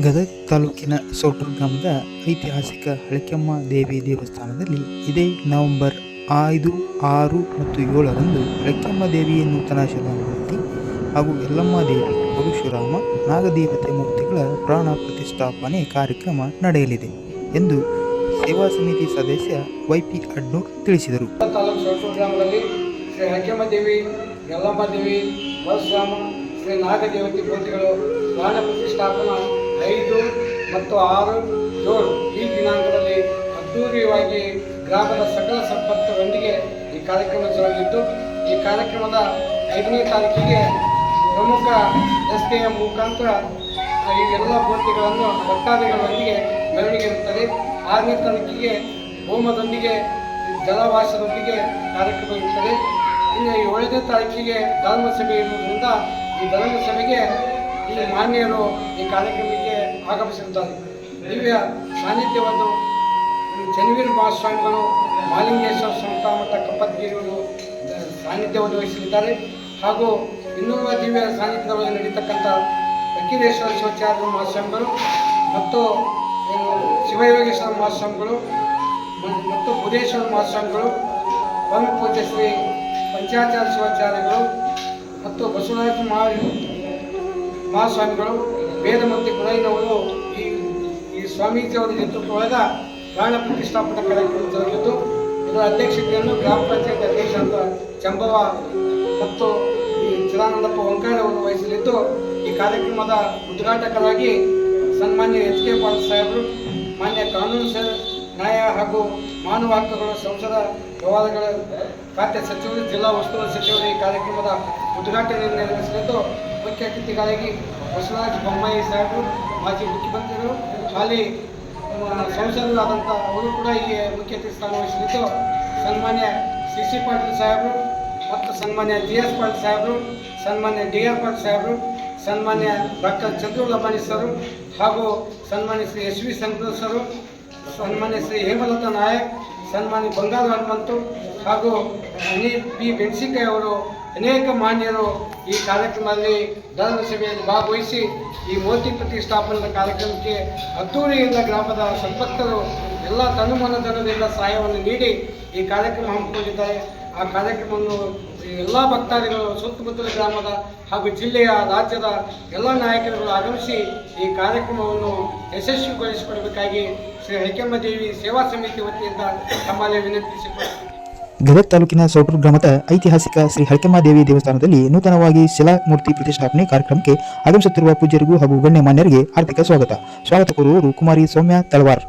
ಗದಗ ತಾಲೂಕಿನ ಸೋಟೂರ್ ಗ್ರಾಮದ ಐತಿಹಾಸಿಕ ಹಳಕೆಮ್ಮ ದೇವಿ ದೇವಸ್ಥಾನದಲ್ಲಿ ಇದೇ ನವೆಂಬರ್ ಐದು, ಆರು ಮತ್ತು ಏಳರಂದು ಹಳಕೆಮ್ಮ ದೇವಿಯ ನೂತನ ಶಿಲಾಮೂರ್ತಿ ಹಾಗೂ ಯಲ್ಲಮ್ಮ ದೇವಿ, ಪರಶುರಾಮ, ನಾಗದೇವತೆ ಮೂರ್ತಿಗಳ ಪ್ರಾಣ ಪ್ರತಿಷ್ಠಾಪನೆ ಕಾರ್ಯಕ್ರಮ ನಡೆಯಲಿದೆ ಎಂದು ಸೇವಾ ಸಮಿತಿ ಸದಸ್ಯ ವೈ ಪಿ ಅಡ್ನೂರ್ ತಿಳಿಸಿದರು. ಗ್ರಾಮದಲ್ಲಿ ಶ್ರೀ ದೇವಿ ಶ್ರೀ ನಾಗದೇವತೆ ಮೂರ್ತಿಗಳು ಪ್ರಾಣ ಪ್ರತಿಷ್ಠಾಪನಾ ಐದು ಮತ್ತು ಆರು ಏಳು ಈ ದಿನಾಂಕದಲ್ಲಿ ಅದ್ದೂರಿಯಾಗಿ ಗ್ರಾಮದ ಸಕಲ ಸಂಪತ್ತರೊಂದಿಗೆ ಈ ಕಾರ್ಯಕ್ರಮ ಜರುಗಿದ್ದು ಈ ಕಾರ್ಯಕ್ರಮದ ಐದನೇ ತಾರೀಕಿಗೆ ಪ್ರಮುಖ ರಸ್ತೆಯ ಮುಖಾಂತರ ಈ ಎಲ್ಲ ಮೂರ್ತಿಗಳನ್ನು ಭಕ್ತಾದಿಗಳೊಂದಿಗೆ ಮೆರವಣಿಗೆ ಇರುತ್ತದೆ ಆರನೇ ತಾರೀಕಿಗೆ ಹೋಮದೊಂದಿಗೆ, ಜಲವಾಸದೊಂದಿಗೆ ಕಾರ್ಯಕ್ರಮ ಇರುತ್ತದೆ ಇನ್ನು ಏಳನೇ ತಾರೀಕಿಗೆ ಧರ್ಮಸಭೆ ಇರುವುದರಿಂದ ಈ ಧರ್ಮಸಭೆಗೆ ಈ ಮಾನ್ಯರು ಈ ಕಾರ್ಯಕ್ರಮಕ್ಕೆ ಆಗಮಿಸಿರುತ್ತಾರೆ. ದಿವ್ಯ ಸಾನ್ನಿಧ್ಯವನ್ನು ಚೆನ್ನವೀರ ಮಹಾಸ್ವಾಮಿಗಳು, ಮಾಲಿಂಗೇಶ್ವರ ಸಂಸ್ಥಾಮಠ ಕಪ್ಪತ್ಗಿರಿಯವರು ಸಾನ್ನಿಧ್ಯವನ್ನು ವಹಿಸಲಿದ್ದಾರೆ. ಹಾಗೂ ಇನ್ನೂ ದಿವ್ಯ ಸಾನ್ನಿಧ್ಯದೊಳಗೆ ನಡೀತಕ್ಕಂಥ ಅಖಿಲೇಶ್ವರ ಶಿವಾಚಾರ್ಯ ಮಹಾಸ್ವಾಮಿಗಳು ಮತ್ತು ಶಿವಯೋಗೇಶ್ವರ ಮಹಾಸ್ವಾಮಿಗಳು ಮತ್ತು ಬುಧೇಶ್ವರ ಮಹಾಸ್ವಾಮಿಗಳು ಪರಮ ಪೂಜ್ಯ ಶ್ರೀ ಪಂಚಾಚಾರ್ಯ ಶಿವಾಚಾರ್ಯಗಳು ಮತ್ತು ಬಸವರಾಜ ಮಹಾ ಮಹಾಸ್ವಾಮಿಗಳು ವೇದಮೂರ್ತಿ ಗುರೈನವರು ಈ ಈ ಸ್ವಾಮೀಜಿಯವರ ನೇತೃತ್ವದೊಳಗ ಪ್ರಾಣ ಪ್ರತಿಷ್ಠಾಪನಾ ಕಾರ್ಯಕ್ರಮ ಜರುಗಿದ್ದು, ಇದರ ಅಧ್ಯಕ್ಷತೆಯನ್ನು ಗ್ರಾಮ ಪಂಚಾಯತ್ ಅಧ್ಯಕ್ಷ ಅಂತ ಚಂಬವ ಮತ್ತು ಈ ಚಿದಾನಂದಪ್ಪ ವಂಕಾರ ಅವರು ವಹಿಸಲಿದ್ದು, ಈ ಕಾರ್ಯಕ್ರಮದ ಉದ್ಘಾಟಕರಾಗಿ ಸನ್ಮಾನ್ಯ ಎಚ್ ಕೆ ಪಾಲ್ ಸಾಹೇಬರು, ಮಾನ್ಯ ಕಾನೂನು ಸ ನ್ಯಾಯ ಹಾಗೂ ಮಾನವ ಹಕ್ಕುಗಳು ಸಂಸದ ವ್ಯವಹಾರಗಳ ಖಾತೆ ಸಚಿವರು, ಜಿಲ್ಲಾ ಉಸ್ತುವಾರಿ ಸಚಿವರು ಈ ಕಾರ್ಯಕ್ರಮದ ಉದ್ಘಾಟನೆಯನ್ನು ನೆರವೇರಿಸಲಿದ್ದು, ಮುಖ್ಯ ಅತಿಥಿಗಳಾಗಿ ಬಸವರಾಜ ಬೊಮ್ಮಾಯಿ ಸಾಹೇಬರು, ಮಾಜಿ ಮುಖ್ಯಮಂತ್ರಿಗಳು ಹಾಲಿ ಸಂಸದರಾದಂಥ ಅವರು ಕೂಡ ಈ ಮುಖ್ಯ ಅತಿಥಿ ಸ್ಥಾನ ವಹಿಸಲಿದ್ದು, ಸನ್ಮಾನ್ಯ ಸಿ ಸಿ ಪಾಟೀಲ್ ಸಾಹೇಬರು ಮತ್ತು ಸನ್ಮಾನ್ಯ ಜಿ ಎಸ್ ಪಾಟೀಲ್ ಸಾಹೇಬರು, ಸನ್ಮಾನ್ಯ ಡಿ ಆರ್ ಪಾಟೀಲ್ ಸಾಹೇಬರು, ಸನ್ಮಾನ್ಯ ಡಾಕ್ಟರ್ ಚಂದ್ರು ಲಮಾನಿ ಸರು ಹಾಗೂ ಸನ್ಮಾನ್ಯ Shri S V Santosh sir ಸನ್ಮಾನ್ಯ ಶ್ರೀ ಹೇಮಲತಾ ನಾಯಕ್, ಸನ್ಮಾನ್ಯ ಬಂಗಾರ ಹನುಮಂತು ಹಾಗೂ ಬಿ ಪಿ ಬೆಣಸಿಕಾಯಿ ಅವರು ಅನೇಕ ಮಾನ್ಯರು ಈ ಕಾರ್ಯಕ್ರಮದಲ್ಲಿ ಧರ್ಮಸಭೆಯಲ್ಲಿ ಭಾಗವಹಿಸಿ ಈ ಮೂರ್ತಿ ಪ್ರತಿಷ್ಠಾಪನೆಯ ಕಾರ್ಯಕ್ರಮಕ್ಕೆ ಅದ್ದೂರಿಯಿಂದ ಗ್ರಾಮದ ಸಂಪತ್ತರು ಎಲ್ಲ ತನುಮನಧನದಿಂದ ಸಹಾಯವನ್ನು ನೀಡಿ ಈ ಕಾರ್ಯಕ್ರಮ ಹಮ್ಮಿಕೊಂಡಿದ್ದಾರೆ. ಆ ಕಾರ್ಯಕ್ರಮವನ್ನು ಎಲ್ಲ ಭಕ್ತಾದಿಗಳು ಸುತ್ತಮುತ್ತಲ ಗ್ರಾಮದ ಹಾಗೂ ಜಿಲ್ಲೆಯ ರಾಜ್ಯದ ಎಲ್ಲ ನಾಯಕರುಗಳು ಆಗಮಿಸಿ ಈ ಕಾರ್ಯಕ್ರಮವನ್ನು ಯಶಸ್ವಿಗೊಳಿಸಿಕೊಡಬೇಕಾಗಿ ಶ್ರೀ ಹೈಕೆಮ್ಮ ದೇವಿ ಸೇವಾ ಸಮಿತಿ ವತಿಯಿಂದ ತಮ್ಮಲ್ಲಿ ವಿನಂತಿಸಿಕೊಳ್ಳುತ್ತೇನೆ ಗದಗ ತಾಲೂಕಿನ ಸೌಟೂರು ಗ್ರಾಮದ ಐತಿಹಾಸಿಕ ಶ್ರೀ ಹಳಕೆಮ್ಮ ದೇವಿ ದೇವಸ್ಥಾನದಲ್ಲಿ ನೂತನವಾಗಿ ಶಿಲಾಮೂರ್ತಿ ಪ್ರತಿಷ್ಠಾಪನೆ ಕಾರ್ಯಕ್ರಮಕ್ಕೆ ಆಗಮಿಸುತ್ತಿರುವ ಪೂಜ್ಯರಿಗೂ ಹಾಗೂ ಗಣ್ಯಮಾನ್ಯರಿಗೆ ಹಾರ್ದಿಕ ಸ್ವಾಗತ. ಸ್ವಾಗತ ಕೋರುವವರು ಕುಮಾರಿ ಸೌಮ್ಯ ತಳವಾರ್.